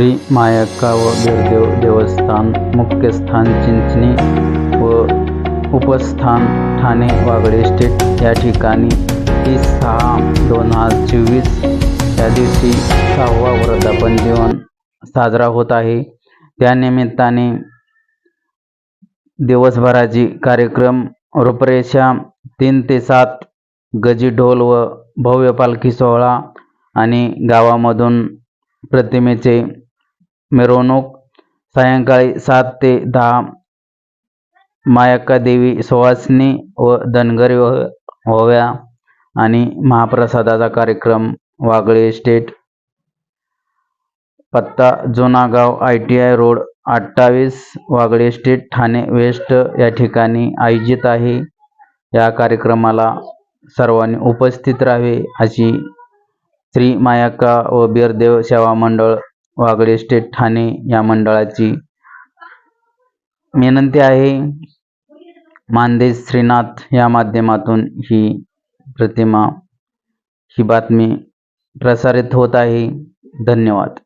श्री मायक्का व बिरदेव देवस्थान मुख्यस्थान चिंचणी व उपस्थान ठाणे वागळे स्टेट या ठिकाणी तीस सहा दोन हजार चोवीस या दिवशी सहावा वर्धापन दिन साजरा होत आहे. त्यानिमित्ताने दिवसभराची कार्यक्रम रूपरेषा तीन ते सात गजी ढोल व भव्य पालखी सोहळा आणि गावामधून प्रतिमेचे मिरवणूक सायंकाळी सात ते दहा मायक्का देवी सुवासिनी व धनगरी हो-, होव्या आणि महाप्रसादाचा कार्यक्रम वागळे स्टेट. पत्ता Junagaon I T I road अठ्ठावीस वागळे स्टेट ठाणे वेस्ट. या ठिकाणी आयोजित आहे. या कार्यक्रमाला सर्वांनी उपस्थित राहावे अशी श्री मायाक्का व बिरदेव सेवा मंडळ वागळे स्टेट ठाणे या मंडळाची. विनंती आहे मानदेश श्रीनाथ या माध्यमातून ही प्रतिमा ही बातमी प्रसारित होत आहे. धन्यवाद.